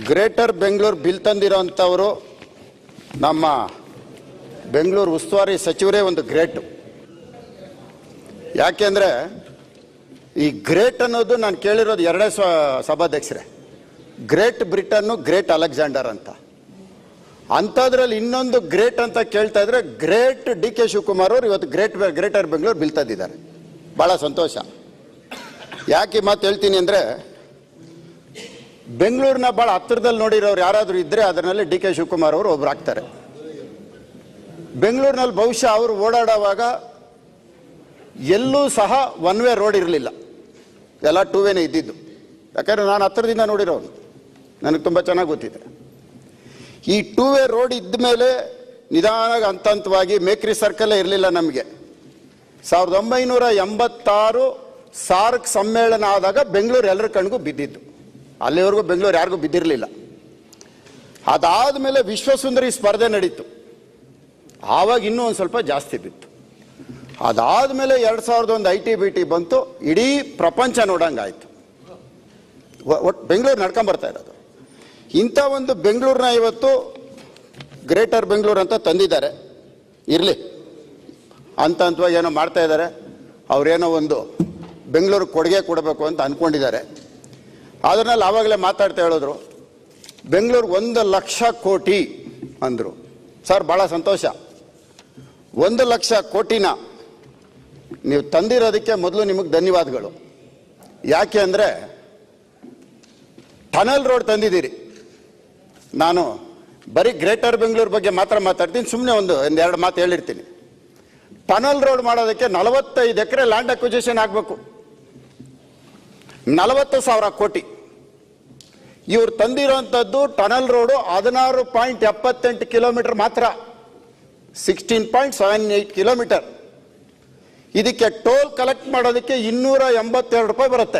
Greater Bengaluru bill ತಂದಿರೋಂಥವರು ನಮ್ಮ ಬೆಂಗಳೂರು ಉಸ್ತುವಾರಿ ಸಚಿವರೇ ಒಂದು ಗ್ರೇಟ್. ಯಾಕೆಂದರೆ ಈ ಗ್ರೇಟ್ ಅನ್ನೋದು ನಾನು ಕೇಳಿರೋದು ಎರಡೇ ಸ್ವ ಸಭಾಧ್ಯಕ್ಷರೇ. ಗ್ರೇಟ್ ಬ್ರಿಟನ್ನು ಗ್ರೇಟ್ ಅಲೆಕ್ಸಾಂಡರ್ ಅಂತ. ಅಂಥದ್ರಲ್ಲಿ ಇನ್ನೊಂದು ಗ್ರೇಟ್ ಅಂತ ಕೇಳ್ತಾ ಇದ್ರೆ ಗ್ರೇಟ್ ಡಿ ಕೆ ಶಿವಕುಮಾರ್ ಅವರು ಇವತ್ತು ಗ್ರೇಟ್ ಗ್ರೇಟರ್ ಬೆಂಗಳೂರು ಬಿಲ್ ತಂದಿದ್ದಾರೆ. ಭಾಳ ಸಂತೋಷ. ಯಾಕೆ ಮಾತು ಹೇಳ್ತೀನಿ ಅಂದರೆ ಬೆಂಗಳೂರಿನ ಭಾಳ ಹತ್ತಿರದಲ್ಲಿ ನೋಡಿರೋರು ಯಾರಾದರೂ ಇದ್ದರೆ ಅದರಲ್ಲಿ ಡಿ ಕೆ ಶಿವಕುಮಾರ್ ಅವರು ಒಬ್ರು ಆಗ್ತಾರೆ. ಬೆಂಗಳೂರಿನಲ್ಲಿ ಬಹುಶಃ ಅವರು ಓಡಾಡುವಾಗ ಎಲ್ಲೂ ಸಹ ಒನ್ ವೇ ರೋಡ್ ಇರಲಿಲ್ಲ. ಎಲ್ಲ ಟೂ ವೇನೇ ಇದ್ದಿದ್ದು. ಯಾಕಂದರೆ ನಾನು ಹತ್ತಿರದಿಂದ ನೋಡಿರೋನು. ನನಗೆ ತುಂಬ ಚೆನ್ನಾಗಿ ಗೊತ್ತಿದೆ. ಈ ಟೂ ವೇ ರೋಡ್ ಇದ್ದ ಮೇಲೆ ನಿಧಾನವಾಗಿ ಹಂತ ಹಂತವಾಗಿ ಮೇಕ್ರಿ ಸರ್ಕಲ್ಲೇ ಇರಲಿಲ್ಲ ನಮಗೆ. ಸಾವಿರದ ಒಂಬೈನೂರ ಎಂಬತ್ತಾರು ಸಾರ್ಕ್ ಸಮ್ಮೇಳನ ಆದಾಗ ಬೆಂಗಳೂರು ಎಲ್ಲರ ಕಣ್ಗೂ ಬಿದ್ದಿದ್ದು. ಅಲ್ಲಿವರೆಗೂ ಬೆಂಗಳೂರು ಯಾರಿಗೂ ಬಿದ್ದಿರಲಿಲ್ಲ. ಅದಾದ ಮೇಲೆ ವಿಶ್ವಸುಂದರಿ ಸ್ಪರ್ಧೆ ನಡೀತು. ಆವಾಗ ಇನ್ನೂ ಒಂದು ಸ್ವಲ್ಪ ಜಾಸ್ತಿ ಬಿತ್ತು. ಅದಾದ ಮೇಲೆ ಎರಡು ಸಾವಿರದ ಒಂದು ಐ ಟಿ ಬಿ ಟಿ ಬಂತು, ಇಡೀ ಪ್ರಪಂಚ ನೋಡಂಗಾಯ್ತು. ಒಟ್ಟು ಬೆಂಗಳೂರು ನಡ್ಕೊಂಬರ್ತಾ ಇರೋದು. ಇಂಥ ಒಂದು ಬೆಂಗಳೂರನ್ನ ಇವತ್ತು ಗ್ರೇಟರ್ ಬೆಂಗಳೂರು ಅಂತ ತಂದಿದ್ದಾರೆ. ಇರಲಿ. ಹಂತ ಹಂತವಾಗಿ ಏನೋ ಮಾಡ್ತಾ ಇದ್ದಾರೆ. ಅವರೇನೋ ಒಂದು ಬೆಂಗಳೂರು ಕೊಡುಗೆ ಕೊಡಬೇಕು ಅಂತ ಅಂದ್ಕೊಂಡಿದ್ದಾರೆ ಅದರಲ್ಲಿ ಆವಾಗಲೇ ಮಾತಾಡ್ತಾ ಹೇಳಿದ್ರು. ಬೆಂಗಳೂರು ಒಂದು ಲಕ್ಷ ಕೋಟಿ ಅಂದರು. ಸರ್ ಭಾಳ ಸಂತೋಷ. ಒಂದು ಲಕ್ಷ ಕೋಟಿನ ನೀವು ತಂದಿರೋದಕ್ಕೆ ಮೊದಲು ನಿಮಗೆ ಧನ್ಯವಾದಗಳು. ಯಾಕೆ ಅಂದರೆ ಟನಲ್ ರೋಡ್ ತಂದಿದ್ದೀರಿ. ನಾನು ಬರೀ ಗ್ರೇಟರ್ ಬೆಂಗಳೂರು ಬಗ್ಗೆ ಮಾತ್ರ ಮಾತಾಡ್ತೀನಿ ಸುಮ್ಮನೆ ಒಂದು ಎರಡು ಮಾತು ಹೇಳಿರ್ತೀನಿ. ಟನಲ್ ರೋಡ್ ಮಾಡೋದಕ್ಕೆ ನಲವತ್ತೈದು ಎಕರೆ ಲ್ಯಾಂಡ್ ಅಕ್ವಿಜಿಷನ್ ಆಗಬೇಕು. ನಲವತ್ತು ಸಾವಿರ ಕೋಟಿ. ಇವ್ರು ತಂದಿರೋಂಥದ್ದು ಟನಲ್ ರೋಡು ಹದಿನಾರು ಪಾಯಿಂಟ್ ಎಪ್ಪತ್ತೆಂಟು ಕಿಲೋಮೀಟರ್ ಮಾತ್ರ. Sixteen point seven eight kilometre. ಇದಕ್ಕೆ ಟೋಲ್ ಕಲೆಕ್ಟ್ ಮಾಡೋದಕ್ಕೆ ಇನ್ನೂರ ಎಂಬತ್ತೆರಡು ರೂಪಾಯಿ ಬರುತ್ತೆ.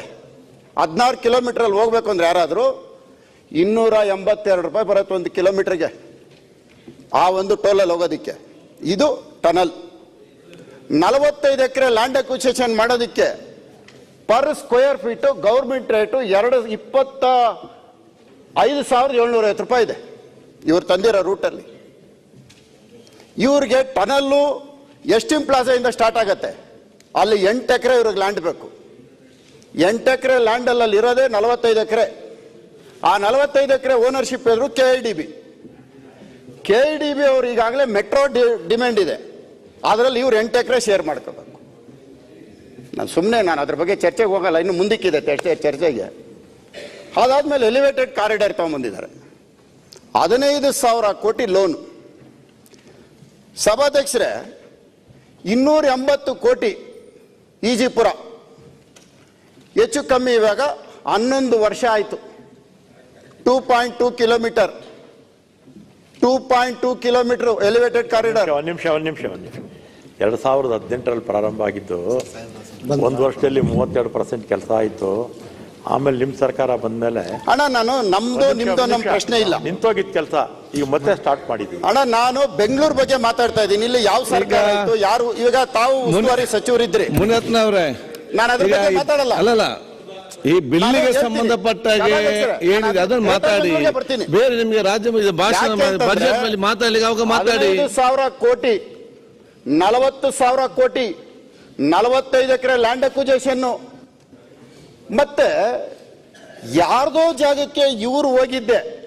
ಹದಿನಾರು ಕಿಲೋಮೀಟ್ರಲ್ಲಿ ಹೋಗ್ಬೇಕು ಅಂದ್ರೆ ಯಾರಾದರೂ ಇನ್ನೂರ ಎಂಬತ್ತೆರಡು ರೂಪಾಯಿ ಬರುತ್ತೆ ಒಂದು ಕಿಲೋಮೀಟ್ರಿಗೆ. ಆ ಒಂದು ಟೋಲಲ್ಲಿ ಹೋಗೋದಕ್ಕೆ. ಇದು ಟನಲ್. ನಲವತ್ತೈದು ಎಕರೆ ಲ್ಯಾಂಡ್ ಅಕ್ವಿಸೇಷನ್ ಮಾಡೋದಕ್ಕೆ per square feet government rate ಎರಡು ಇಪ್ಪತ್ತ ಐದು ಸಾವಿರದ ಏಳ್ನೂರ ಐವತ್ತು ರೂಪಾಯಿ ಇದೆ. ಇವ್ರು ತಂದಿರೋ ರೂಟಲ್ಲಿ ಇವ್ರಿಗೆ ಟನಲ್ಲು ಎಸ್ಟಿಮ್ ಪ್ಲಾಜಾದಿಂದ ಸ್ಟಾರ್ಟ್ ಆಗುತ್ತೆ. ಅಲ್ಲಿ ಎಂಟು ಎಕರೆ ಇವ್ರಿಗೆ ಲ್ಯಾಂಡ್ ಬೇಕು. ಎಂಟು ಎಕರೆ ಲ್ಯಾಂಡಲ್ಲಿ ಅಲ್ಲಿ ಇರೋದೇ ನಲವತ್ತೈದು ಎಕರೆ. ಆ ನಲವತ್ತೈದು ಎಕರೆ ಓನರ್ಶಿಪ್ ಇದ್ರು K I D B K I D B ಅವ್ರು ಈಗಾಗಲೇ ಮೆಟ್ರೋ ಡಿ ಡಿಮ್ಯಾಂಡ್ ಇದೆ. ಅದರಲ್ಲಿ ಇವ್ರು ಎಂಟು ಎಕರೆ ಶೇರ್ ಮಾಡ್ಕೋಬೇಕು. ನಾನು ಸುಮ್ಮನೆ ನಾನು ಅದ್ರ ಬಗ್ಗೆ ಚರ್ಚೆಗೆ ಹೋಗಲ್ಲ, ಇನ್ನು ಮುಂದಕ್ಕಿದೆ ಅಷ್ಟೇ ಚರ್ಚೆಗೆ. ಅದಾದ್ಮೇಲೆ ಎಲಿವೇಟೆಡ್ ಕಾರಿಡಾರ್ ತಗೊಂಬಂದಿದ್ದಾರೆ. ಹದಿನೈದು ಸಾವಿರ ಕೋಟಿ ಲೋನ್ ಸಭಾಧ್ಯಕ್ಷರೇ, ಇನ್ನೂರ ಎಂಬತ್ತು ಕೋಟಿ ಈಜಿಪುರ. ಹೆಚ್ಚು ಕಮ್ಮಿ ಇವಾಗ ಹನ್ನೊಂದು ವರ್ಷ ಆಯಿತು. Two point two kilometre two point two kilometre elevated corridor ಒಂದು ನಿಮಿಷ ಒಂದು ನಿಮಿಷ, ಒಂದ್ ನಿಮಿಷ. ಎರಡು ಸಾವಿರದ ಹದಿನೆಂಟರಲ್ಲಿ ಪ್ರಾರಂಭ ಆಗಿದ್ದು, ಒಂದು ವರ್ಷದಲ್ಲಿ ಮೂವತ್ತೆರಡು ಪರ್ಸೆಂಟ್ ಕೆಲಸ ಆಯಿತು. ಆಮೇಲೆ ನಿಮ್ ಸರ್ಕಾರ ಬಂದ್ಮೇಲೆ ಅಣ್ಣ ನಾನು ನಮ್ದು ನಿಮ್ದು ನಮ್ ನಮ್ಮ ಪ್ರಶ್ನೆ ಇಲ್ಲ. ನಿಂತೋಗಿದ್ ಕೆಲಸ ಈಗ ಮತ್ತೆ ಸ್ಟಾರ್ಟ್ ಮಾಡಿದ್ವಿ. ಅಣ್ಣ ನಾನು ಬೆಂಗಳೂರು ಬಗ್ಗೆ ಮಾತಾಡ್ತಾ ಇದ್ದೀನಿ. ಇಲ್ಲಿ ಯಾವ ಸರ್ಕಾರ ಇತ್ತು ಯಾರು ಈಗ ತಾವು ಉಸ್ತುವಾರಿ ಸಚಿವರಿದ್ರಿ. ಮುನಿರತ್ನ ಅವರೇ ನಾನು ಅದ್ರ ಬಗ್ಗೆ ಮಾತಾಡಲ್ಲ. ಅಲ್ಲಲ್ಲ ಈ ಬಿಲ್ಲಿಗೆ ಹೇಳ್ತೀನಿ. ಸಂಬಂಧಪಟ್ಟ ಹಾಗೆ ಸಭಾಧ್ಯಕ್ಷರೇ, ಏನಿದೆ ನಾನು ಅದನ್ನ ಮಾತಾಡಿ. ಬರ್ತೀನಿ. ಬೇರೆ ನಿಮಗೆ ರಾಜ್ಯ ಭಾಷಣ ಬಜೆಟ್ ಮೇಲೆ ಮಾತಾಡ್ಲಿಕ್ಕೆ ಅವಾಗ ಮಾತಾಡಿ? ಸಾವಿರ ಕೋಟಿ ನಲವತ್ತು ಸಾವಿರ ಕೋಟಿ ನಲವತ್ತೈದು ಎಕರೆ ಲ್ಯಾಂಡ್ ಅಕ್ವಿಜೇಷನ್ ಮತ್ತೆ ಯಾರ್ದೋ ಜಾಗಕ್ಕೆ ಇವರು ಹೋಗಿದ್ದೆ.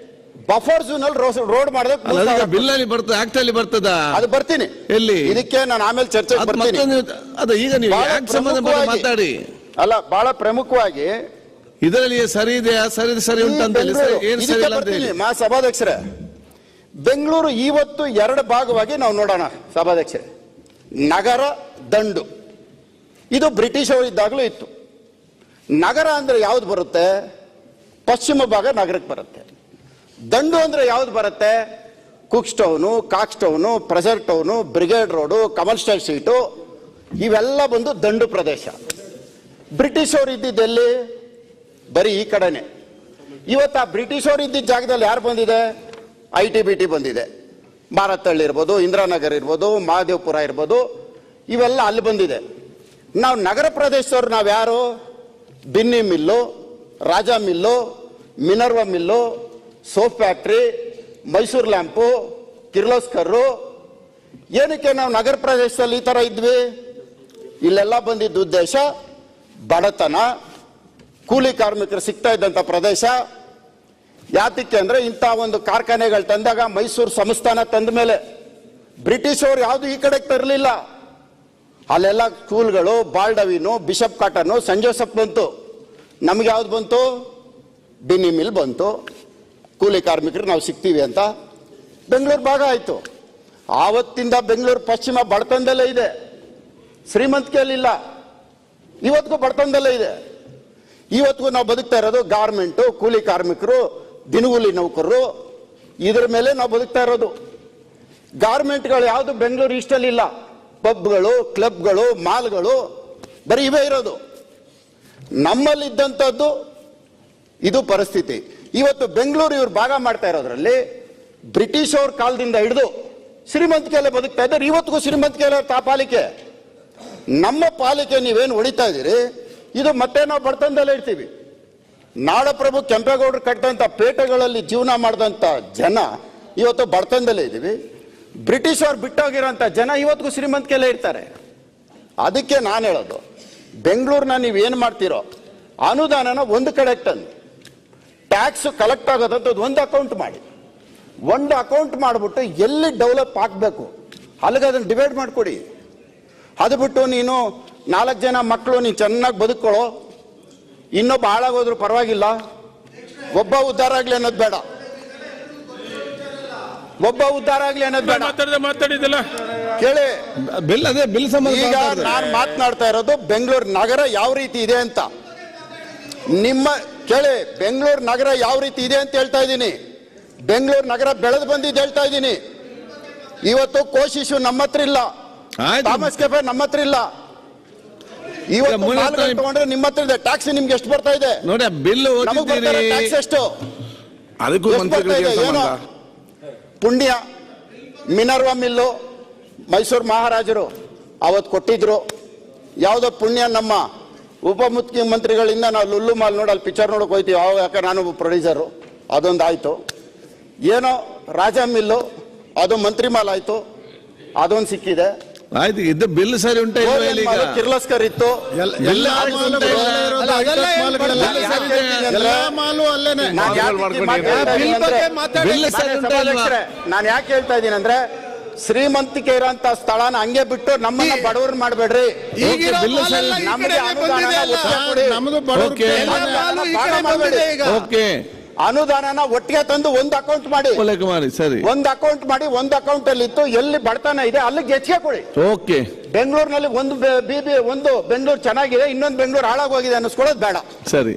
ಬಫರ್ ಝೋನ್ ಅಲ್ಲಿ ರೋಡ್ ಮಾಡಿದ್ರೆ ಅದೀಗ ಬಿಲ್ ಅಲ್ಲಿ ಬರ್ತದ ಆಕ್ಟ್ ಅಲ್ಲಿ ಬರ್ತದ? ಅದು ಬರ್ತೀನಿ. ಎಲ್ಲಿ? ಇದಕ್ಕೆ ನಾನು ಆಮೇಲೆ ಚರ್ಚೆ ಅದು ಈಗ ನೀವು ಸಂಬಂಧ ಮಾತಾಡಿ. ಅಲ್ಲ ಬಹಳ ಪ್ರಮುಖವಾಗಿ ಇದರಲ್ಲಿ ಸರಿ ಇದೆ ಸರಿ ಸರಿ ಉಂಟಂತ ಏನ್ ಸರಿ ಇಲ್ಲ ಅಂತ ಹೇಳಿ. ಮಾ ಸಭಾಧ್ಯಕ್ಷರೇ. ಬೆಂಗಳೂರು ಇವತ್ತು ಎರಡು ಭಾಗವಾಗಿ ನಾವು ನೋಡೋಣ ಸಭಾಧ್ಯಕ್ಷರೇ. ನಗರ ದಂಡು. ಇದು ಬ್ರಿಟಿಷ್ ಅವರು ಇದ್ದಾಗಲೂ ಇತ್ತು. ನಗರ ಅಂದ್ರೆ ಯಾವ್ದು ಬರುತ್ತೆ? ಪಶ್ಚಿಮ ಭಾಗ ನಗರಕ್ಕೆ ಬರುತ್ತೆ. ದಂಡು ಅಂದ್ರೆ ಯಾವ್ದು ಬರುತ್ತೆ? Cooke Town Cox Town Frazer Town Brigade Road, Commercial Street ಇವೆಲ್ಲ ಬಂದು ದಂಡು ಪ್ರದೇಶ. ಬ್ರಿಟಿಷ್ ಅವರು ಇದ್ದಿದ್ದೆಲ್ಲಿ ಬರೀ ಈ ಕಡೆನೆ. ಇವತ್ತು ಆ ಬ್ರಿಟಿಷ್ ಅವರು ಇದ್ದಿದ್ದ ಜಾಗದಲ್ಲಿ ಯಾರು ಬಂದಿದೆ? ಐ ಟಿ ಬಿ ಟಿ ಬಂದಿದೆ. ಮಾರತ್ತಳ್ಳಿ ಇರ್ಬೋದು, ಇಂದಿರಾನಗರ್ ಇರ್ಬೋದು, ಮಹಾದೇವಪುರ ಇರ್ಬೋದು, ಇವೆಲ್ಲ ಅಲ್ಲಿ ಬಂದಿದೆ. ನಾವು ನಗರ ಪ್ರದೇಶದವ್ರು ನಾವು ಯಾರು Binny mill Raja mill Minerva mill soap factory Mysore lamp Kirloskar ಏನಕ್ಕೆ ನಾವು ನಗರ ಪ್ರದೇಶದಲ್ಲಿ ಈ ಥರ ಇದ್ವಿ? ಇಲ್ಲೆಲ್ಲ ಬಂದಿದ್ದ ಉದ್ದೇಶ ಬಡತನ, ಕೂಲಿ ಕಾರ್ಮಿಕರು ಸಿಗ್ತಾ ಇದ್ದಂಥ ಪ್ರದೇಶ. ಯಾತಕ್ಕೆ ಅಂದರೆ ಇಂಥ ಒಂದು ಕಾರ್ಖಾನೆಗಳು ತಂದಾಗ ಮೈಸೂರು ಸಂಸ್ಥಾನ ತಂದ ಮೇಲೆ ಬ್ರಿಟಿಷವ್ರು ಯಾವುದು ಈ ಕಡೆಗೆ ತರಲಿಲ್ಲ. ಅಲ್ಲೆಲ್ಲ ಸ್ಕೂಲ್ಗಳು Baldwin Bishop Cotton, Saint Joseph ಬಂತು. ನಮ್ಗೆ ಯಾವ್ದು ಬಂತು? ಬಿನಿ ಮಿಲ್ ಬಂತು. ಕೂಲಿ ಕಾರ್ಮಿಕರು ನಾವು ಸಿಗ್ತೀವಿ ಅಂತ ಬೆಂಗಳೂರು ಭಾಗ ಆಯಿತು. ಆವತ್ತಿಂದ ಬೆಂಗಳೂರು ಪಶ್ಚಿಮ ಬಡತನದಲ್ಲೇ ಇದೆ. ಶ್ರೀಮಂತಿಕೆಯಲ್ಲಿಲ್ಲ ಇವತ್ತಿಗೂ ಬಡತನದಲ್ಲೇ ಇದೆ. ಇವತ್ತಿಗೂ ನಾವು ಬದುಕ್ತಾ ಇರೋದು ಗಾರ್ಮೆಂಟು, ಕೂಲಿ ಕಾರ್ಮಿಕರು, ದಿನಗೂಲಿ ನೌಕರರು. ಇದ್ರ ಮೇಲೆ ನಾವು ಬದುಕ್ತಾ ಇರೋದು. ಗಾರ್ಮೆಂಟ್ಗಳು ಯಾವುದು ಬೆಂಗಳೂರು ಈಸ್ಟಲ್ಲಿ ಇಲ್ಲ. ಪಬ್ಗಳು, ಕ್ಲಬ್ಗಳು, ಮಾಲ್ಗಳು, ಬರೀ ಇವೇ ಇರೋದು. ನಮ್ಮಲ್ಲಿದ್ದಂಥದ್ದು ಇದು ಪರಿಸ್ಥಿತಿ. ಇವತ್ತು ಬೆಂಗಳೂರು ಇವ್ರು ಭಾಗ ಮಾಡ್ತಾ ಇರೋದ್ರಲ್ಲಿ ಬ್ರಿಟಿಷ್ ಅವ್ರ ಕಾಲದಿಂದ ಹಿಡಿದು ಶ್ರೀಮಂತಿಕೆಯಲ್ಲೇ ಬದುಕ್ತಾ ಇದ್ದಾರೆ. ಇವತ್ತಿಗೂ ಶ್ರೀಮಂತಿಕೆಯಲ್ಲ ತಾ ಪಾಲಿಕೆ. ನಮ್ಮ ಪಾಲಿಕೆ ನೀವೇನು ಹೊಡಿತಾ ಇದ್ದೀರಿ? ಇದು ಮತ್ತೆ ನಾವು ಬಡತನದಲ್ಲೇ ಇರ್ತೀವಿ. ನಾಡಪ್ರಭು ಕೆಂಪೇಗೌಡರು ಕಟ್ಟಿದಂಥ ಪೇಟೆಗಳಲ್ಲಿ ಜೀವನ ಮಾಡಿದಂಥ ಜನ ಇವತ್ತು ಬಡತನದಲ್ಲೇ ಇದ್ದೀವಿ. ಬ್ರಿಟಿಷ್ ಅವ್ರು ಬಿಟ್ಟೋಗಿರೋಂಥ ಜನ ಇವತ್ತಿಗೂ ಶ್ರೀಮಂತಿಕೆಲ್ಲ ಇರ್ತಾರೆ. ಅದಕ್ಕೆ ನಾನು ಹೇಳೋದು ಬೆಂಗಳೂರನ್ನ ನೀವು ಏನು ಮಾಡ್ತೀರೋ, ಅನುದಾನನ ಒಂದು ಕಡೆ ತಂದು ಟ್ಯಾಕ್ಸ್ ಕಲೆಕ್ಟ್ ಆಗೋದಂಥದ್ದು ಒಂದು ಅಕೌಂಟ್ ಮಾಡಿ. ಒಂದು ಅಕೌಂಟ್ ಮಾಡಿಬಿಟ್ಟು ಎಲ್ಲಿ ಡೆವಲಪ್ ಆಗಬೇಕು ಅಲ್ಲಿಗೆ ಅದನ್ನು ಡಿವೈಡ್ ಮಾಡಿಕೊಡಿ. ಅದು ಬಿಟ್ಟು ನೀನು ನಾಲ್ಕು ಜನ ಮಕ್ಕಳು ನೀನು ಚೆನ್ನಾಗಿ ಬದುಕೊಳ್ಳೋ ಇನ್ನೊಬ್ಬ ಹಾಳಾಗೋದ್ರು ಪರವಾಗಿಲ್ಲ, ಒಬ್ಬ ಉದ್ಧಾರ ಆಗಲಿ ಅನ್ನೋದು ಬೇಡ. ಒಬ್ಬ ಉದ್ಧಾರ ಆಗ್ಲಿ ಅನ್ನೋದು ಬೇಡ. ಮಾತಾಡಿದ ಮಾತಾಡಿದಿಲ್ಲ ಕೇಳಿ. ಬಿಲ್ ಅದೇ ಬಿಲ್ ಸಂಬಂಧ ಈಗ. ನಾನು ಮಾತನಾಡ್ತಾ ಇರೋದು ಬೆಂಗಳೂರು ನಗರ ಯಾವ ರೀತಿ ಇದೆ ಅಂತ. ನಿಮ್ಮ ಕೇಳಿ ಬೆಂಗಳೂರು ನಗರ ಯಾವ ರೀತಿ ಇದೆ ಅಂತ ಹೇಳ್ತಾ ಇದ್ದೀನಿ. ಬೆಂಗಳೂರು ನಗರ ಬೆಳೆದು ಬಂದಿದ್ದು ಹೇಳ್ತಾ ಇದ್ದೀನಿ. ಇವತ್ತು ಕೋಶಿಶು ನಮ್ಮ ಹತ್ರ ಇಲ್ಲ. ಆಯ್ತು. ಥಾಮಸ್ ಕೆಫೆ ನಮ್ಮ ಹತ್ರ ಇಲ್ಲ. ಇವತ್ತು ತಗೊಂಡ್ರೆ ನಿಮ್ಮ ಹತ್ರ ಇದೆ. ಟ್ಯಾಕ್ಸಿ ನಿಮ್ಗೆ ಎಷ್ಟು ಬರ್ತಾ ಇದೆ? ನೋಡಿ ಬಿಲ್ ಎಷ್ಟು? ಅದಕ್ಕೂ ಪುಣ್ಯ ಮಿನರ್ವ ಮಿಲ್ಲು ಮೈಸೂರು ಮಹಾರಾಜರು ಅವತ್ತು ಕೊಟ್ಟಿದ್ರು. ಯಾವುದೋ ಪುಣ್ಯ ನಮ್ಮ ಉಪಮುಖ್ಯಮಂತ್ರಿಗಳಿಂದ ನಾವು ಲುಲ್ಲು ಮಾಲ್ ನೋಡಿ ಅಲ್ಲಿ ಪಿಕ್ಚರ್ ನೋಡಕ್ಕೆ ಹೋಯ್ತೀವಿ. ಅವಾಗ ಯಾಕೆ ನಾನು ಪ್ರೊಡ್ಯೂಸರು ಅದೊಂದು ಆಯಿತು ಏನೋ ರಾಜ ಮಿಲ್ಲು, ಅದು ಮಂತ್ರಿ ಮಾಲ್ ಆಯಿತು. ಅದೊಂದು ಸಿಕ್ಕಿದೆ. ಆಯ್ತು ಇದು ಬಿಲ್ ಸರಿ ಉಂಟ ಕಿರ್ಲಸ್ಕರ್ ಇತ್ತು. ನಾನು ಯಾಕೆ ಹೇಳ್ತಾ ಇದ್ದೀನಿ ಅಂದ್ರೆ- ಬಿಲ್ ಸರಿ ಉಂಟಾ ಇಲ್ವಾ? ನಾನು ಯಾಕೆ ಹೇಳ್ತಾ ಇದ್ದೀನಿ ಅಂದ್ರೆ ಶ್ರೀಮಂತಿಕೆ ಇರೋಂತ ಸ್ಥಳನ ಹಂಗೆ ಬಿಟ್ಟು ನಮ್ಮನ್ನ ಬಡವ್ರನ್ನ ಮಾಡಬೇಡ್ರಿ. ಓಕೆ, ನಮಗೆ ಅನುದಾನನ ಒಟ್ಟಿಗೆ ತಂದು ಒಂದು ಅಕೌಂಟ್ ಮಾಡಿ. ಮಾಡಿ ಸರಿ. ಒಂದು ಅಕೌಂಟ್ ಮಾಡಿ ಒಂದು ಅಕೌಂಟ್ ಅಲ್ಲಿ ಇತ್ತು ಎಲ್ಲಿ ಬಡತನ ಇದೆ ಅಲ್ಲಿಗೆ ಹೆಚ್ಚಿಗೆ ಕೊಡಿ. ಓಕೆ. ಬೆಂಗಳೂರಿನಲ್ಲಿ ಒಂದು ಬಿ ಬಿ ಒಂದು ಬೆಂಗಳೂರು ಚೆನ್ನಾಗಿದೆ ಇನ್ನೊಂದು ಬೆಂಗಳೂರು ಹಾಳಾಗೋಗಿದೆ ಅನ್ನಿಸ್ಕೊಳ್ಳೋದು ಬೇಡ. ಸರಿ